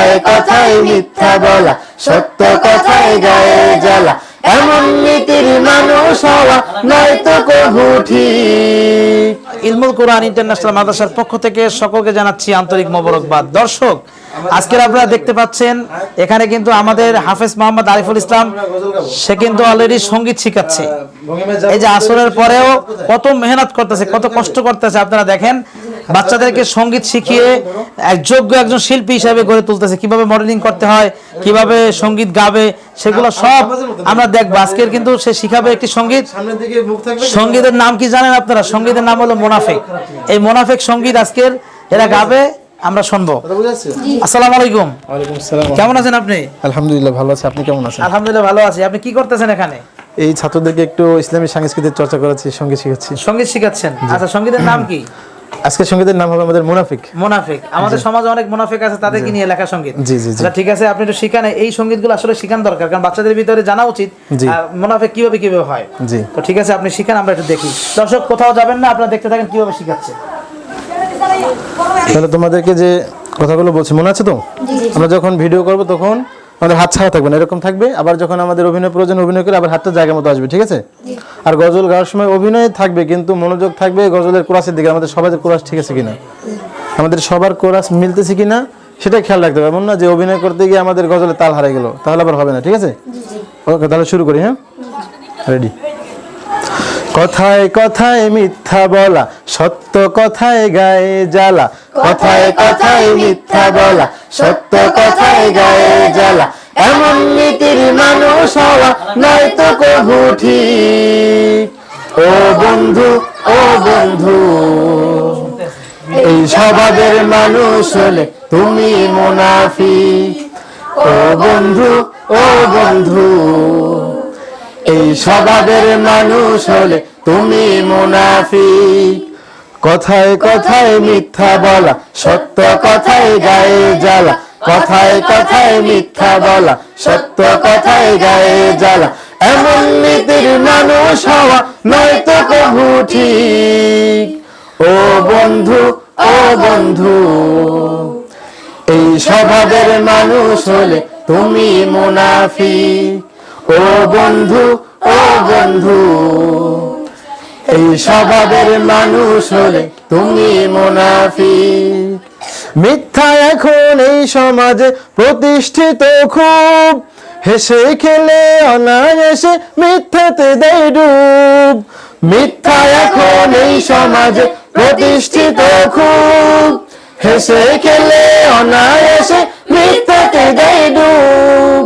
কথায় কথায় মিথ্যা বলা, সত্য কথায় গায়ে জ্বালা। এমন নীতির মানুষ হওয়া নয়তো কভু ঠিক। ইলমুল কোরআন ইন্টারন্যাশনাল মাদ্রাসার পক্ষ থেকে সকলকে জানাচ্ছি আন্তরিক মোবারকবাদ। দর্শক, আজকের আপনারা দেখতে পাচ্ছেন, এখানে কিন্তু আমাদের হাফেজ মোহাম্মদ আরিফুল ইসলাম, সে কিন্তু অলরেডি সংগীত শিখাচ্ছে। এই যে আসরের পরেও কত মেহনত করতেছে, কত কষ্ট করতেছে, আপনারা দেখেন। বাচ্চাদেরকে সংগীত শিখিয়ে এক যোগ্য একজন শিল্পী হিসাবে গড়ে তুলতেছে। কীভাবে মডেলিং করতে হয় কীভাবে সংগীত গাবে সেগুলো সব আমরা দেখব। আজকের কিন্তু সে শিখাবে একটি সংগীত। সঙ্গীতের নাম কি জানেন আপনারা? সঙ্গীতের নাম হলো মোনাফেক। এই মোনাফেক সংগীত আজকের এরা গাবে আমরা শুনব। আসসালামু আলাইকুম। ওয়ালাইকুম আসসালাম। কেমন আছেন আপনি? আলহামদুলিল্লাহ ভালো আছে। আপনি কেমন আছেন? আলহামদুলিল্লাহ ভালো আছি। আপনি কি করতেছেন এখানে? এই ছাত্রদেরকে একটু ইসলামী সাংস্কৃতিক চর্চা করাচ্ছি সংগীত শিখাচ্ছি। সংগীত শিখাচ্ছেন। আচ্ছা সঙ্গীতের নাম কি? আজকে সঙ্গীতের নাম হবে আমাদের মুনাফিক। মোনাফেক। আমাদের সমাজে অনেক মোনাফেক আছে তাদেরকে নিয়ে লেখা সংগীত। জি, জি, জি। আচ্ছা ঠিক আছে আপনি একটু শিখান এই সঙ্গীতগুলো আসলে শিখান দরকার কারণ বাচ্চাদের ভিতরে জানা উচিত। আহ, কীভাবে কীভাবে হয়। জি। তো ঠিক আছে আপনি শিখান আমরা একটু দেখি। দর্শক কোথাও যাবেন না আপনারা দেখতে থাকেন কীভাবে শিখাচ্ছে। তাহলে তোমাদেরকে যে কথাগুলো বলছি মনে আছে তো? আমরা যখন ভিডিও করব তখন আমাদের হাত ছাড়া থাকবে না এরকম থাকবে। আবার যখন আমাদের অভিনয় প্রয়োজন অভিনয় করে আবার হাতটা জায়গা মতো আসবে ঠিক আছে? আর গজল গাওয়ার সময় অভিনয় থাকবে কিন্তু মনোযোগ থাকবে গজলের কোরাসের দিকে। আমাদের সবাই কোরাস ঠিক আছে কিনা? আমাদের সবার কোরাস মিলতেছে কিনা সেটাই খেয়াল রাখতে হবে। এমন না যে অভিনয় করতে গিয়ে আমাদের গজলে তাল হারাই গেল তাহলে আবার হবে না ঠিক আছে? ওকে তাহলে শুরু করি হ্যাঁ? রেডি কথায় কথায় মিথ্যা বলা, সত্য কথায় গায়ে জ্বালা। কথায় কথায় মিথ্যা বলা, সত্য কথায় গায়ে জ্বালা। এমন নীতির মানুষ হওয়া নয়তো ঠিক। ও বন্ধু ও বন্ধু, এই স্বভাবের মানুষ হলে তুমি মুনাফিক। ও বন্ধু ও বন্ধু এই স্বভাবের মানুষ হলে তুমি মুনাফিক। কথায় কথায় মিথ্যা বলা, সত্য কথায় গায়ে জ্বালা। কথায় কথায় মিথ্যা বলা, সত্য কথায় গায়ে জ্বালা। এমন নীতির মানুষ হওয়া নয়তো কভু ঠিক। ও বন্ধু ও বন্ধু, এই স্বভাবের মানুষ হলে তুমি মুনাফিক। ও বন্ধু ও বন্ধু, এই স্বভাবের মানুষ হলে তুমি মুনাফিক। মিথ্যা এখন এই সমাজে প্রতিষ্ঠিত খুব। হেসে খেলে অনায়াসে মিথ্যাতে দেয় ডুব। মিথ্যা এখন এই সমাজে প্রতিষ্ঠিত খুব। হেসে খেলে অনায়াসে মিথ্যাতে দেয় ডুব।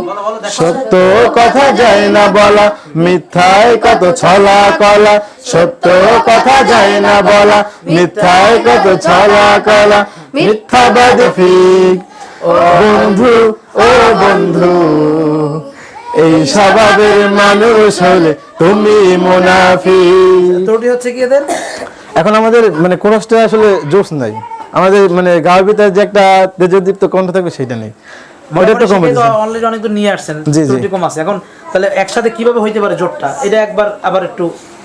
সত্য কথা যায় না বলা মিথ্যায় কত ছলা কলা। সত্য কথা যায় না বলা মিথ্যায় কত ছলা কলা। মিথ্যাবাদ ফিক ও বন্ধু ও বন্ধু। এই স্বভাবের মানুষ হলে তুমি মুনাফিক। ত্রুটি হচ্ছে কি এদের? এখন আমাদের মানে কোরসটা আসলে জোশ নাই। আমাদের মানে গাওয়ার ভিতরে যে একটা তেজদীপ্ত কণ্ঠ থাকবে সেটা নেই। অনেক দূর নিয়ে আসছেন। ত্রুটি কম আছে। এখন তাহলে একসাথে কীভাবে হইতে পারে জোটটা? এটা একবার আবার একটু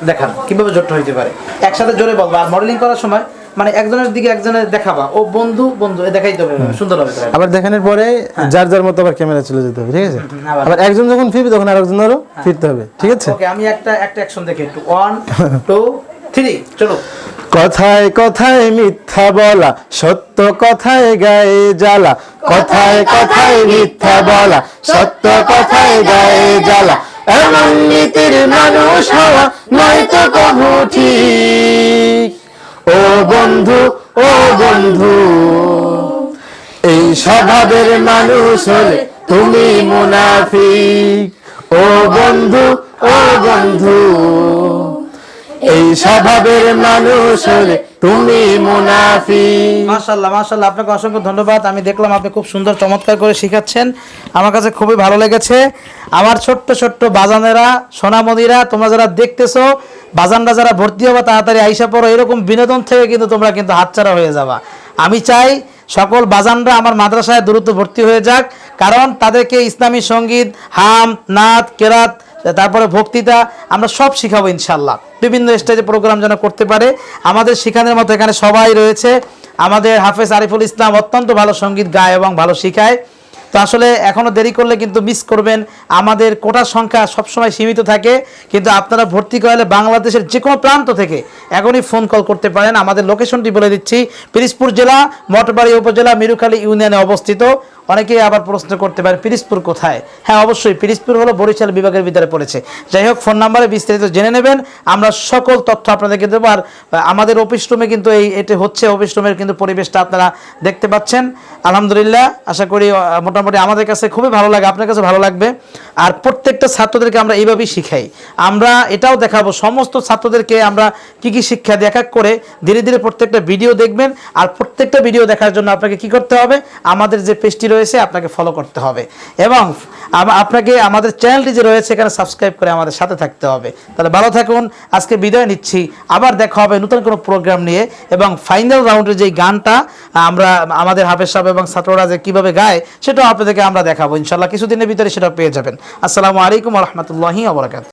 দেখান কীভাবে জোটটা হইতে পারে? একসাথে জোরে বলব আর মডেলিং করার সময় মানে একজনের দিকে একজনের দেখাবা। ও বন্ধু বন্ধু এ দেখাইতে হবে সুন্দর হবে। আবার দেখানোর পরে যার যার মতো আবার ক্যামেরা চলে যেতে হবে ঠিক আছে? আবার। একজন যখন ফিরবে তখন আরেকজনেরও ফিরতে হবে ঠিক আছে? ওকে আমি একটা একটা অ্যাকশন দেখি একটু। ওয়ান টু থ্রি, চলো। কথায় কথায় মিথ্যা বলা, সত্য কথায় গায়ে জ্বালা। কথায় কথায় মিথ্যা বলা, সত্য কথায় গায়ে জ্বালা। এমন নীতির মানুষ হওয়া নয়তো কভু ঠিক। ও বন্ধু ও বন্ধু, এই স্বভাবের মানুষ হলে তুমি মুনাফিক। ও বন্ধু ও বন্ধু এই স্বভাবের মানুষ তুমি মাশাল্লাহ আপনাকে অসংখ্য ধন্যবাদ। আমি দেখলাম আপনি খুব সুন্দর, চমৎকার করে শিখাচ্ছেন। আমার কাছে খুবই ভালো লেগেছে। আমার ছোট্ট ছোট্ট বাজানেরা, সোনামণিরা, তোমরা যারা দেখতেছো, বাজানরা যারা ভর্তি হবা, তাড়াতাড়ি আইসা পড়ো। এরকম বিনোদন থেকে কিন্তু তোমরা কিন্তু হাতছাড়া হয়ে যাবা। আমি চাই সকল বাজানরা আমার মাদ্রাসায় দ্রুত ভর্তি হয়ে যাক, কারণ তাদেরকে ইসলামী সংগীত, হাম, নাত, কেরাত তারপরে ভক্তিতা আমরা সব শিখাবো ইনশাল্লাহ বিভিন্ন স্টেজে প্রোগ্রাম যেন করতে পারে। আমাদের শিখানোর মতো এখানে সবাই রয়েছে। আমাদের হাফেজ আরিফুল ইসলাম অত্যন্ত ভালো সংগীত গায় এবং ভালো শিখায়। তো আসলে এখনও দেরি করলে কিন্তু মিস করবেন। আমাদের কোটার সংখ্যা সবসময় সীমিত থাকে। কিন্তু আপনারা ভর্তি করালে বাংলাদেশের যে কোনো প্রান্ত থেকে এখনই ফোন কল করতে পারেন। আমাদের লোকেশনটি বলে দিচ্ছি। পিরিজপুর জেলা মঠবাড়ি উপজেলা, মিরুখালী ইউনিয়নে অবস্থিত। অনেকেই আবার প্রশ্ন করতে পারে পিরিজপুর কোথায়? হ্যাঁ অবশ্যই পিরিজপুর হলো বরিশাল বিভাগের ভিতরে পড়েছে। যাই হোক, ফোন নাম্বারে বিস্তারিত জেনে নেবেন। আমরা সকল তথ্য আপনাদেরকে দেবো। আর আমাদের অফিস রুমে কিন্তু এই, এটি হচ্ছে অফিস রুমের কিন্তু পরিবেশটা আপনারা দেখতে পাচ্ছেন। আলহামদুলিল্লাহ, আশা করি মোটামুটি আমাদের কাছে খুবই ভালো লাগে, আপনার কাছে ভালো লাগবে। আর প্রত্যেকটা ছাত্রদেরকে আমরা এইভাবেই শিখাই। আমরা এটাও দেখাবো, সমস্ত ছাত্রদেরকে আমরা কি কি শিক্ষা দেখ এক করে ধীরে ধীরে প্রত্যেকটা ভিডিও দেখবেন। আর প্রত্যেকটা ভিডিও দেখার জন্য আপনাকে কি করতে হবে? আমাদের যে পেজটি রয়েছে আপনাকে ফলো করতে হবে। এবং আপনাকে আমাদের চ্যানেলটি যে রয়েছে, এখানে সাবস্ক্রাইব করে আমাদের সাথে থাকতে হবে। তাহলে ভালো থাকুন, আজকে বিদায় নিচ্ছি। আবার দেখা হবে নতুন কোনো প্রোগ্রাম নিয়ে। এবং ফাইনাল রাউন্ডের যে গানটা আমরা আমাদের হাফেজ সাহেব এবং ছাত্ররা যে কীভাবে গায়, সেটাও আপনাদেরকে আমরা দেখাবো। ইনশাল্লাহ কিছুদিনের ভিতরে সেটা পেয়ে যাবেন। আসসালামু আলাইকুম রহমতুল্লাহি আবরাকাত